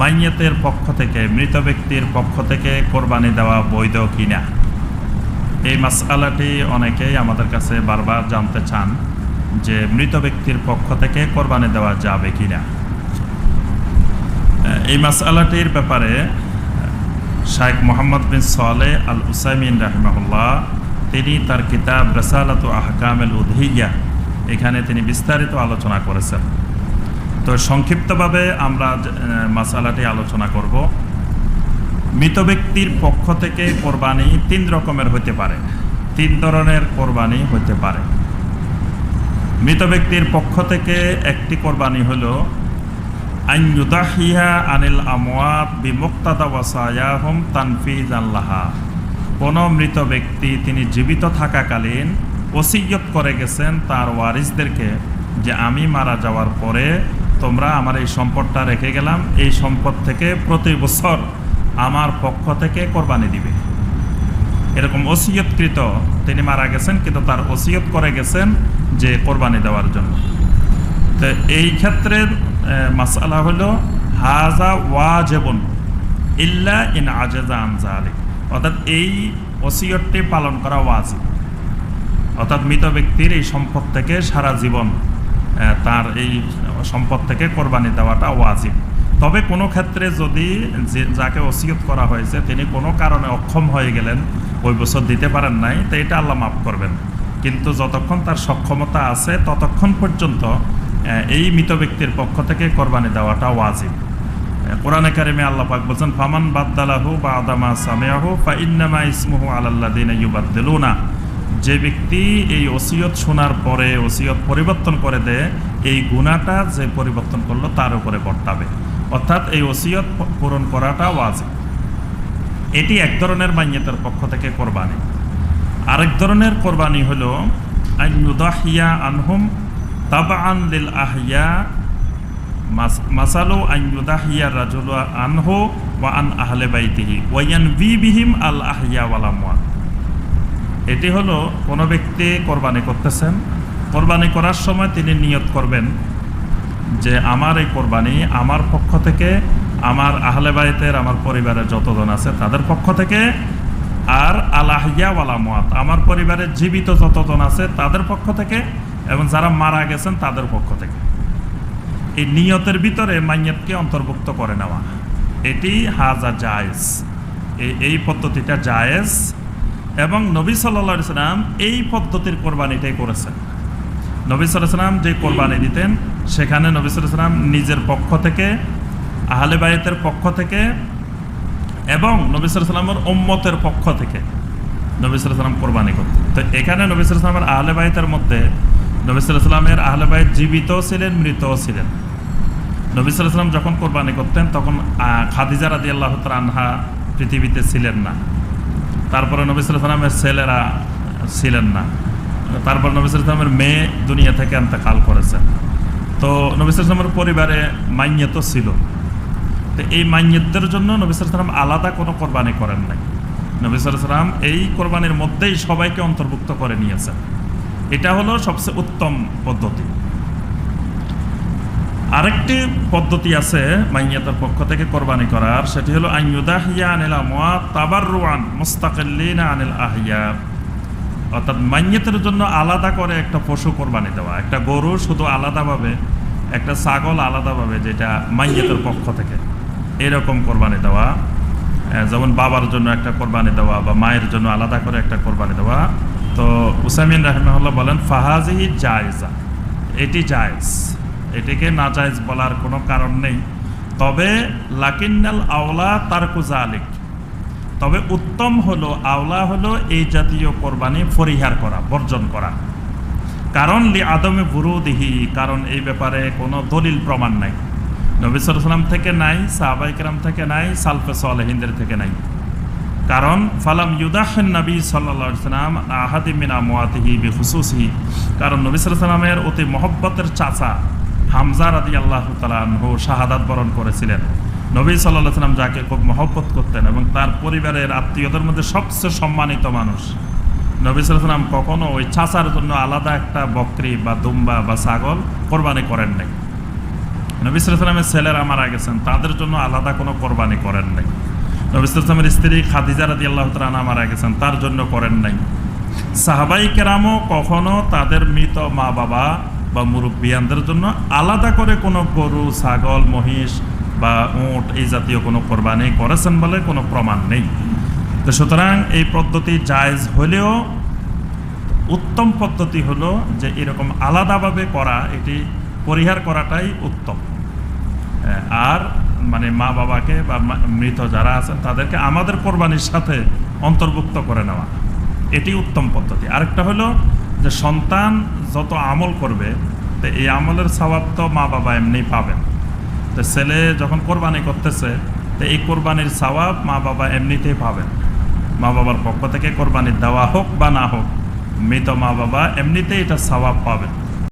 মাইয়াতের পক্ষ থেকে, মৃত ব্যক্তির পক্ষ থেকে কোরবানি দেওয়া বৈধ কিনা? এই মাসআলাটি অনেকেই আমাদের কাছে বারবার জানতে চান যে মৃত ব্যক্তির পক্ষ থেকে কোরবানি দেওয়া যাবে কিনা। এই মাসআলাটির ব্যাপারে শাইখ মোহাম্মদ বিন সালে আল উসাইমিন রাহমাহুল্লাহ, তিনি তার কিতাব রসালাত আহকামেল উদহিয়া এখানে তিনি বিস্তারিত আলোচনা করেছেন। তো সংক্ষিপ্তভাবে আমরা মাসালাটি আলোচনা করব। মৃত ব্যক্তির পক্ষ থেকে কোরবানি তিন রকমের হতে পারে। তিন ধরনের কোরবানি হতে পারে। মৃত ব্যক্তির পক্ষ থেকে একটি কোরবানি হলো আইনুদাহিয়া আনিল আমওয়াত বিমুক্তাদা ওয়াসায়াহুম তানফিজ আল্লাহা কোন মৃত ব্যক্তি তিনি জীবিত থাকাকালীন ওসিয়ত করে গেছেন তার ওয়ারিসদেরকে যে আমি মারা যাওয়ার পরে তোমরা আমার এই সম্পদটা রেখে গেলাম। এই সম্পদ থেকে প্রতি বছর আমার পক্ষ থেকে কোরবানি দিবে। এরকম ওসিয়তকৃত তিনি মারা গেছেন, কিন্তু তার ওসিয়ত করে গেছেন যে কোরবানি দেওয়ার জন্য। তো এই ক্ষেত্রে মাসালা হলো হাজা ওয়াজেবন ইল্লা ইন আজেজা আনজালিক অর্থাৎ এই ওসিয়তটি পালন করা ওয়াজিব। অর্থাৎ মৃত ব্যক্তির এই সম্পদ থেকে সারা জীবন তার এই সম্পদ থেকে কোরবানি দেওয়াটা ওয়াজিব। তবে কোনো ক্ষেত্রে যদি যাকে ওসিয়ত করা হয়েছে, তিনি কোনো কারণে অক্ষম হয়ে গেলেন, ওই বছর দিতে পারেন নাই, তো এটা আল্লাহ মাফ করবেন। কিন্তু যতক্ষণ তার সক্ষমতা আছে, ততক্ষণ পর্যন্ত এই মৃত ব্যক্তির পক্ষ থেকে কোরবানি দেওয়াটা ওয়াজিব। কোরআনে কারিমে আল্লাহ পাক বলছেন, ফামান বাদ্দালাহু বা আদামা সামিয়াহু বা ইন্নামা ইসমুহু আলাল্লাযিনা ইউবাদদিলুনা। যে ব্যক্তি এই ওসিয়ত শোনার পরে, ওসিয়ত পরিবর্তন করে দেয় এই গুণাটা যে পরিবর্তন করল তার উপরে বর্তাবে। অর্থাৎ এই ওসিয়ত পূরণ করাটা ওয়াজিব। এটি এক ধরনের মান্যতার পক্ষ থেকে কোরবানি। আরেক ধরনের কোরবানি হলো আইয়ুদাহিয়া আনহুম তাবাআন লিল আহিয়া মাস- মাসালু আইয়ুদাহিয়া রাজুল আনহু ওয়া আন আহলে বাইতিহি ওয়ায়ান বি বিহিম আল আহিয়া ওয়াল এটি হলো কোনো ব্যক্তি কোরবানি করতেছেন কোরবানি করার সময় তিনি নিয়ত করবেন যে আমার এই কোরবানি আমার পক্ষ থেকে, আমার আহলে বাইতের, আমার পরিবারের যতজন আছে তাদের পক্ষ থেকে, আর আলাহিয়া ওয়ালা মোয়াত, আমার পরিবারের জীবিত যতজন আছে তাদের পক্ষ থেকে এবং যারা মারা গেছেন তাদের পক্ষ থেকে। এই নিয়তের ভিতরে মাইয়াতকে অন্তর্ভুক্ত করে নেওয়া। এটি হাজা জায়েজ। এই পদ্ধতিটা জায়েজ এবং নবী সাল্লা সাল্লাম এই পদ্ধতির কোরবানিটাই করেছেন। নবী সাল্লাম যে কোরবানি দিতেন, সেখানে নবী সাল্লাম নিজের পক্ষ থেকে, আহলে বায়তের পক্ষ থেকে এবং নবী সাল্লামের ওম্মতের পক্ষ থেকে নবী সাল্লাম কোরবানি করতেন। তো এখানে নবী সাল্লামের আহলে বায়তের মধ্যে নবী সাল্লামের আহলে বায়ত জীবিতও ছিলেন, মৃতও ছিলেন। নবী সাল্লাম যখন কোরবানি করতেন, তখন খাদিজা রাদি আল্লাহ আনহা পৃথিবীতে ছিলেন না। তারপরে নবী সাল্লামের ছেলেরা ছিলেন না। তারপর নবী সাল্লাহ মেয়ে দুনিয়া থেকে এন্তেকাল করেছেন তো নবী সাল্লাহ পরিবারে মাইন্যত ছিল। তো এই মাইন্যতদের জন্য নবী সাল্লাহ সাল্লাম আলাদা কোনো কোরবানি করেন নাই। নবী সাল্লাহ এই কোরবানির মধ্যেই সবাইকে অন্তর্ভুক্ত করে নিয়েছেন। এটা হলো সবচেয়ে উত্তম পদ্ধতি। আরেকটি পদ্ধতি আছে মাইয়াতের পক্ষ থেকে কোরবানি করার, সেটি হলো আইয়ুদাহিয়া আনিল আমওয়াত তাবাররুআন মুস্তাকিল্লিনা আনিল আহিয়া অর্থাৎ মাইয়াতের জন্য আলাদা করে একটা পশু কোরবানি দেওয়া। একটা গরু শুধু আলাদাভাবে, একটা ছাগল আলাদাভাবে, যেটা মাইয়াতের পক্ষ থেকে এরকম কোরবানি দেওয়া। যেমন বাবার জন্য একটা কোরবানি দেওয়া বা মায়ের জন্য আলাদা করে একটা কোরবানি দেওয়া। তো উসামিন রাহমাহুল্লাহ বলেন, ফাহাজিহি জায়জা। এটি জায়জ। এটিকে না জায়েজ বলার কোনো কারণ নেই। তবে লাকিন্নাল আওলা তারকু জালিক। তবে উত্তম হলো, আওলা হলো এই জাতীয় কোরবানি পরিহার করা, বর্জন করা। কারণ লি আদমে বুরুদিহি, কারণ এই ব্যাপারে কোনো দলিল প্রমাণ নাই। নবী সাল্লাম থেকে নাই সাহাবাইকরাম থেকে নাই, সালফে সালেহিনদের থেকে নাই। কারণ, ফালাম ইউদাহেন নবী সাল্লাম আহাদিমিন আমওয়াতিহি বিহুসুসহি কারণ নবী সাল্লামের অতি মহব্বতের চাচা হামজা রাদি আল্লাহ তালাহ শাহাদাত বরণ করেছিলেন। নবী সাল্লাহ সাল্লাম যাকে খুব মহব্বত করতেন এবং তার পরিবারের আত্মীয়দের মধ্যে সবচেয়ে সম্মানিত মানুষ। নবী সাল্লাম কখনো ওই চাচার জন্য আলাদা একটা বকরি বা দুম্বা বা ছাগল কোরবানি করেন নাই। নবিসামের ছেলেরা মারা গেছেন, তাদের জন্য আলাদা কোনো কোরবানি করেন নাই। নবিসামের স্ত্রী খাদিজা রাদি আল্লাহ তালা মারা গেছেন, তার জন্য করেন নাই। সাহাবাই কেরামও কখনো তাদের মৃত মা বাবা বা মুরব্বিয়ানদের জন্য আলাদা করে কোনো গরু, ছাগল, মহিষ বা উঁট এই জাতীয় কোনো কোরবানি করেছেন বলে কোনো প্রমাণ নেই। তো সুতরাং এই পদ্ধতি জায়জ হলেও উত্তম পদ্ধতি হলো যে এরকম আলাদাভাবে করা এটি পরিহার করাটাই উত্তম। হ্যাঁ, আর মানে মা বাবাকে বা মৃত যারা আছেন তাদেরকে আমাদের কোরবানির সাথে অন্তর্ভুক্ত করে নেওয়া এটি উত্তম পদ্ধতি। আরেকটা হলো যে সন্তান যত আমল করবে তো এই আমলের স্বভাব তো মা বাবা এমনি পাবেন। তো ছেলে যখন কোরবানি করতেছে, তো এই কোরবানির স্বভাব মা বাবা এমনিতেই পাবেন মা বাবার পক্ষ থেকে কোরবানি দেওয়া হোক বা না হোক, মৃত মা বাবা এমনিতেই এটা স্বভাব পাবেন